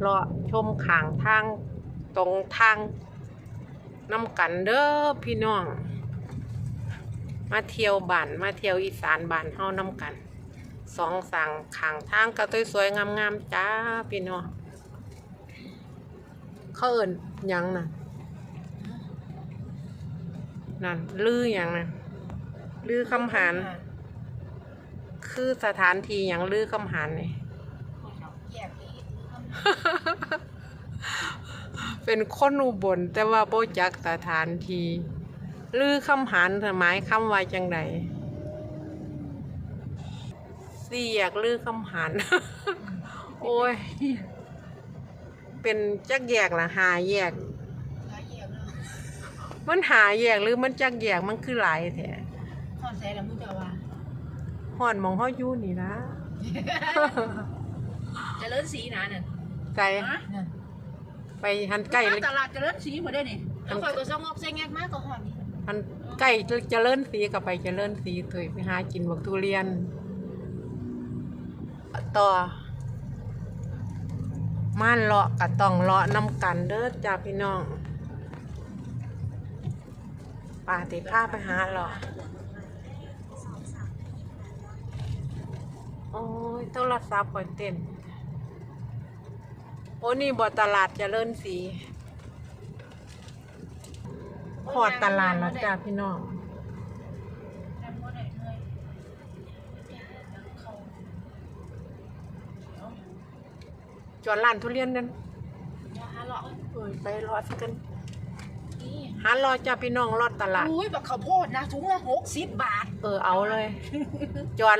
เลาะชมขางทางตรงทางน้ำกันเด้อพี่น้อง มาเที่ยวบ้านมาเที่ยวอีสานบ้านเฮาน้ำกันสองสั่งขางทางกระตุ้ยสวยๆงามๆจ้าพี่น้องเขาเอิ่นหยังน่ะนั่นลืออย่างนะลือคำหาร คือสถานที่อย่างลือคำหารนี่ แยกนี้ เป็นคนอุบลแต่ว่าโบจักสถานที่ลือคำหารหมายคำว่าจังใดสี่แยกลือคำหารโอ้ย เป็นจักแยกละหาแยกหลายแยกเนาะมันหาแยกหรือมันจักแยกมันคือหลายแท้ทอดใส่แล้วมึงจะว่าห่อนหมองเฮาอยู่นี่นะเจะเลิศสีนะนั่นไกลฮะนั่น ไปหันใกล้เลยตลาดเจะเลิศสีหมดได้นี่แล้วคอยก็ซองงอกเซ็งแงกมากก็หอมนี่มันใกล้เจริญสีกับไปเจริญสีถอยไปหากินบักทุเรียน ต่อม่านเลาะกะต้องเลาะน้ำกันเด้อจ้าพี่น้องป่าติผ้าไปหาเลาะโอ้ยโทรศัพท์ก่อนเต้น โอ้นี่บ่ตลาดเจริญสีพอดตลาดแล้วจ้าพี่น้องจำบ่ได้เลาจอดร้านทุเรียนนั่นอย่าหลาะเอ้ยไปรอสักกันหารอจ้าพี่น้องรอดตลาด อุ้ยบักข้าวโพดนะถุงละหกสิบบาท เออเอาเลย จอด